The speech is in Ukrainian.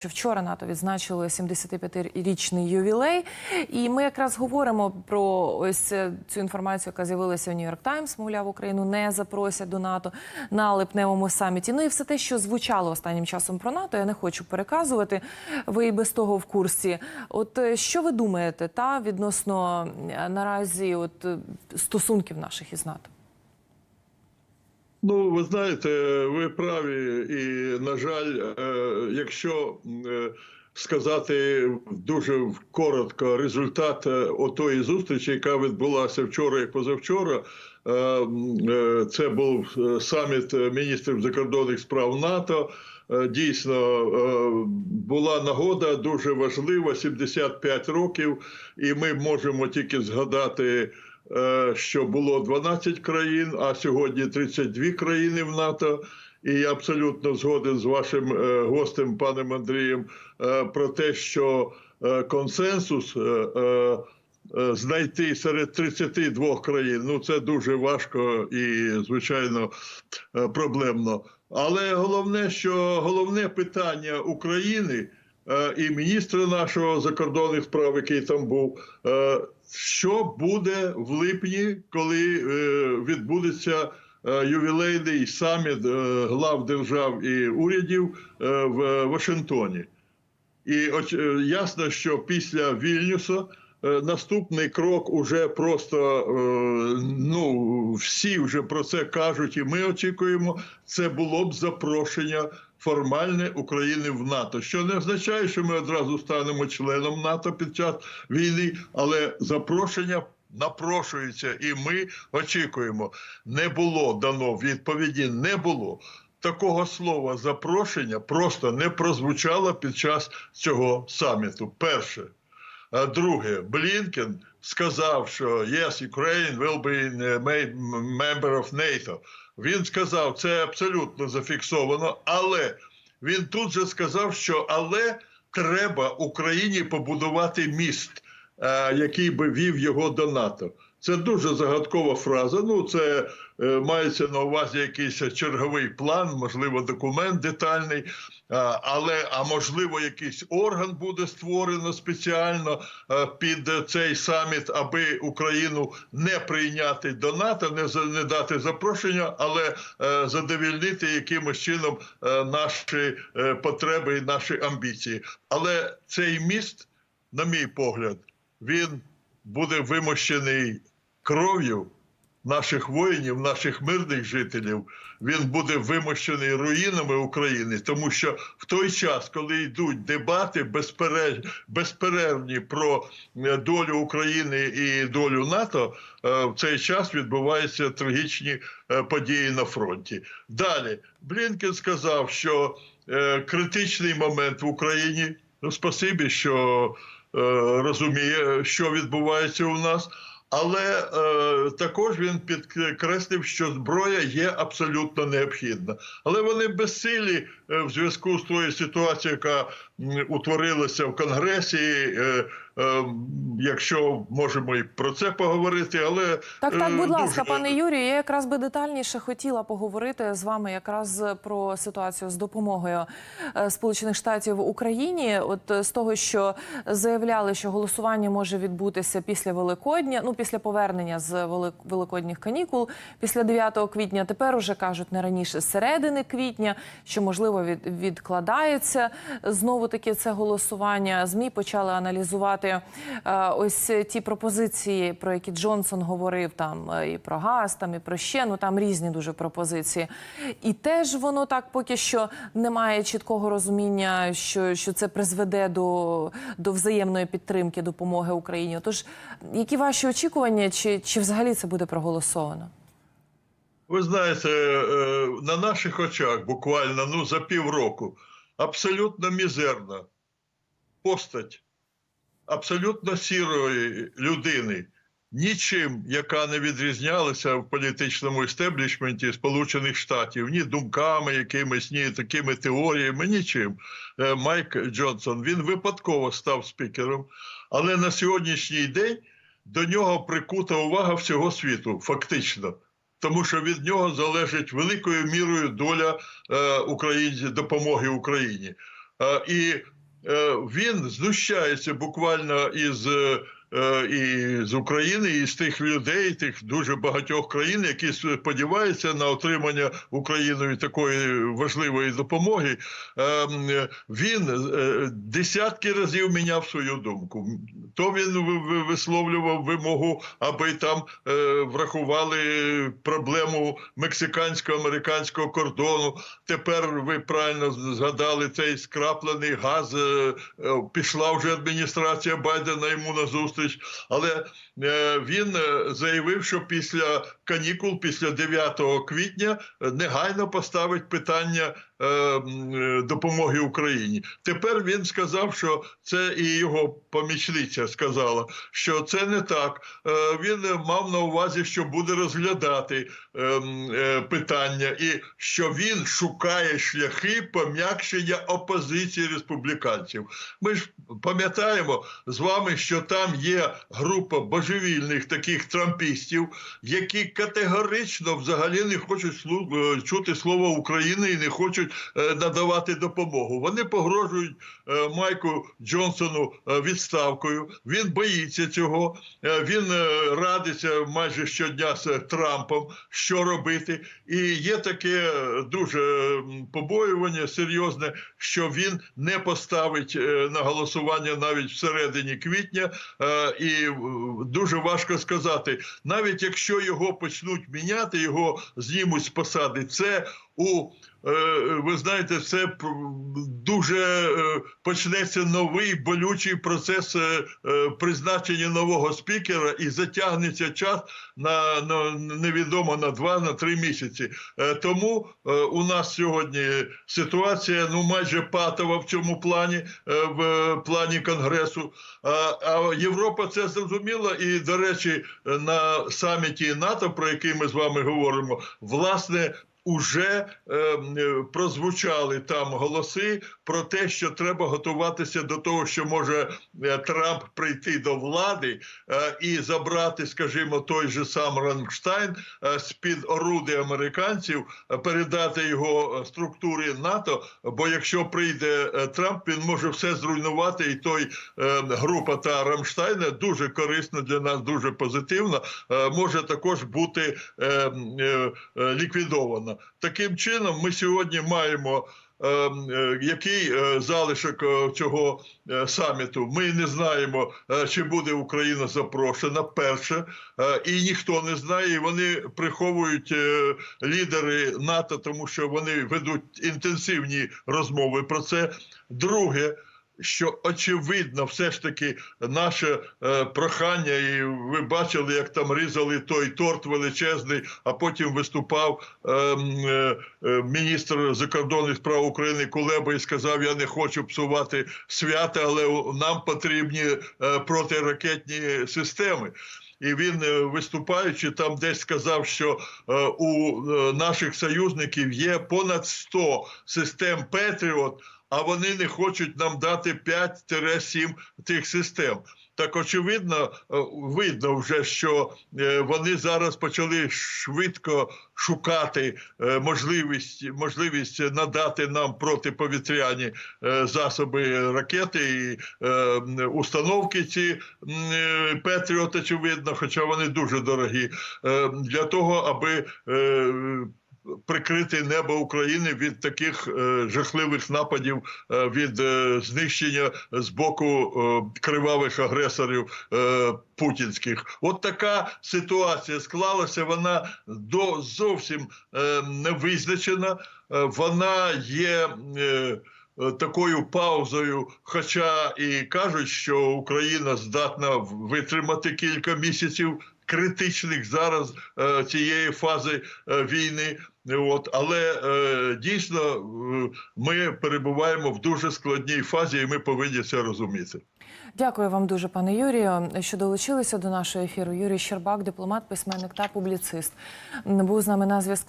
що вчора НАТО відзначило 75-річний ювілей, і ми якраз говоримо про ось е, цю інформацію, яка з'явилася в Нью-Йорк Таймс. Мовляв, Україну не запросять до НАТО на липневому саміті. Ну і все те, що звучало останнім часом про НАТО, я не хочу переказувати. Ви і без того в курсі. От е, що ви думаєте, та відносно е, наразі от стосунків наших із НАТО? Ну, ви знаєте, ви праві, і на жаль, е, якщо е, сказати дуже коротко результат е, отої зустрічі, яка відбулася вчора і позавчора, це був саміт міністрів закордонних справ НАТО. Дійсно була нагода дуже важлива 75 років, і ми можемо тільки згадати що було 12 країн, а сьогодні 32 країни в НАТО. І я абсолютно згоден з вашим е, гостем, паном Андрієм, е, про те, що е, консенсус е, е, е, знайти серед 32 країн ну це дуже важко і, звичайно, е, проблемно. Але головне, що головне питання України е, і міністра нашого закордонних справ, який там був. Що буде в липні, коли е, відбудеться е, ювілейний саміт е, глав держав і урядів в Вашингтоні? І оч, ясно, що після Вільнюса наступний крок уже просто ну всі вже про це кажуть, і ми очікуємо. Це було б запрошення формальне України в НАТО, що не означає, що ми одразу станемо членом НАТО під час війни, але запрошення. Напрошується, і ми очікуємо. Не було дано відповіді, не було такого слова запрошення просто не прозвучало під час цього саміту. Перше. Друге, Блінкен сказав, що yes, Ukraine will be made member of NATO. Він сказав, це абсолютно зафіксовано, але він тут же сказав, що але треба Україні побудувати міст, е, який би вів його до НАТО. Це дуже загадкова фраза. Ну, це е, мається на увазі якийсь черговий план, можливо, документ детальний, а, але а можливо, якийсь орган буде створено спеціально е, під цей саміт, аби Україну не прийняти до НАТО, не не дати запрошення, але е, задовільнити якимось чином е, наші е, потреби і наші амбіції. Але цей міст, на мій погляд, він буде вимощений кров'ю наших воїнів, наших мирних жителів. Він буде вимощений руїнами України, тому що в той час, коли йдуть дебати безперервні про е, долю України і долю НАТО, е, в цей час відбуваються трагічні е, події на фронті. Далі Блінкен сказав, що критичний момент в Україні. Ну, спасибі, що розуміє, що відбувається у нас. Але е, також він підкреслив, що зброя є абсолютно необхідна. Але вони безсилі в зв'язку з тою ситуацією, яка утворилася в Конгресі. Е, е, якщо можемо і про це поговорити, але Так, так, е, будь ласка, пане Юрію, я якраз би детальніше хотіла поговорити з вами якраз про ситуацію з допомогою е, Сполучених Штатів в Україні. От е, з того, що заявляли, що голосування може відбутися після Великодня, ну після повернення з великодніх канікул, після 9 квітня. Тепер уже кажуть не раніше середини квітня, що можливо від, відкладається знову таки це голосування. Змі почали аналізувати е, ось ті пропозиції, про які Джонсон говорив там е, і про газ, там і про ще ну там різні дуже пропозиції. І теж воно так поки що немає чіткого розуміння, що, що це призведе до, до взаємної підтримки допомоги Україні. Тож, які ваші очікування, чи, чи взагалі це буде проголосовано? Ви знаєте, е, на наших очах буквально ну, за півроку абсолютно мізерна постать абсолютно сірої людини, нічим, яка не відрізнялася в політичному істеблішменті Сполучених Штатів, ні думками якимись, ні такими теоріями, нічим. Е, Майк Джонсон він випадково став спікером, але на сьогоднішній день до нього прикута увага всього світу, фактично. Тому що від нього залежить великою мірою доля е, Україні, допомоги Україні. Е, І е, він знущається буквально із. Е, І з України, і з тих людей, тих дуже багатьох країн, які сподіваються на отримання Україною такої важливої допомоги. Ем, Він е, десятки разів міняв свою думку. То він ви- ви- висловлював вимогу, аби там е, врахували проблему мексикансько-американського кордону. Тепер ви правильно згадали цей скраплений газ. Пішла вже адміністрація Байдена йому на зустріч, але е, він е, заявив, що після канікул, після 9 квітня, е, негайно поставить питання е, е, допомоги Україні. Тепер він сказав, що це і його помічниця сказала, що це не так. Е, Він мав на увазі, що буде розглядати е, е, питання, і що він шукає шляхи пом'якшення опозиції республіканців. Ми ж пам'ятаємо з вами, що там є група божевільних таких трампістів, які категорично взагалі не хочуть е, чути слово України і не хочуть е, надавати допомогу. Вони погрожують е, Майку Джонсону відставкою. Він боїться цього. Він радиться майже щодня з Трампом, що робити. І є таке дуже побоювання серйозне, що він не поставить на голосування навіть всередині квітня. І дуже важко сказати, навіть якщо його почнуть міняти, його знімуть з посади, це у ви знаєте, це дуже е, почнеться новий болючий процес е, е, призначення нового спікера і затягнеться час на, на невідомо на два на три місяці. Е, Тому е, у нас сьогодні ситуація ну майже патова в цьому плані, е, в плані конгресу. А Європа це зрозуміла, і до речі, на саміті НАТО, про який ми з вами говоримо, власне. Уже е, е, прозвучали там голоси про те, що треба готуватися до того, що може е, Трамп прийти до влади е, і забрати, скажімо, той же сам Рамштайн е, з під оруди американців, передати його структурі НАТО. Бо якщо прийде Трамп, він може все зруйнувати, і той група та Рамштайна дуже корисна для нас, дуже позитивна, може також бути ліквідована. Таким чином, ми сьогодні маємо. Е, е, Який е, залишок е, цього саміту? Ми не знаємо, чи буде Україна запрошена. Перше, і ніхто не знає. Вони приховують лідери НАТО, тому що вони ведуть інтенсивні розмови про це. Друге, що очевидно, все ж таки наше е, прохання, і ви бачили, як там різали той торт величезний, а потім виступав е, е, е, міністр закордонних справ України Кулеба і сказав: Я не хочу псувати свята, але нам потрібні е, протиракетні системи. І він, е, виступаючи, там десь сказав, що е, у е, наших союзників є понад 100 систем Петріот, а вони не хочуть нам дати 5-7 тих систем. Так очевидно, е, видно вже, що е, вони зараз почали швидко шукати е, можливість, можливість надати нам протиповітряні засоби ракети і установки ці Петріот, очевидно, хоча вони дуже дорогі, для того, аби прикрити небо України від таких е, жахливих нападів, е, від е, знищення з боку кривавих агресорів путінських. От така ситуація склалася. Вона до зовсім не визначена. Вона є. Такою паузою, хоча і кажуть, що Україна здатна витримати кілька місяців критичних зараз е, цієї фази е, війни. От, але е, дійсно е, ми перебуваємо в дуже складній фазі, і ми повинні це розуміти. Дякую вам дуже, пане Юрію, що долучилися до нашого ефіру. Юрій Щербак, дипломат, письменник та публіцист, був з нами на зв'язку.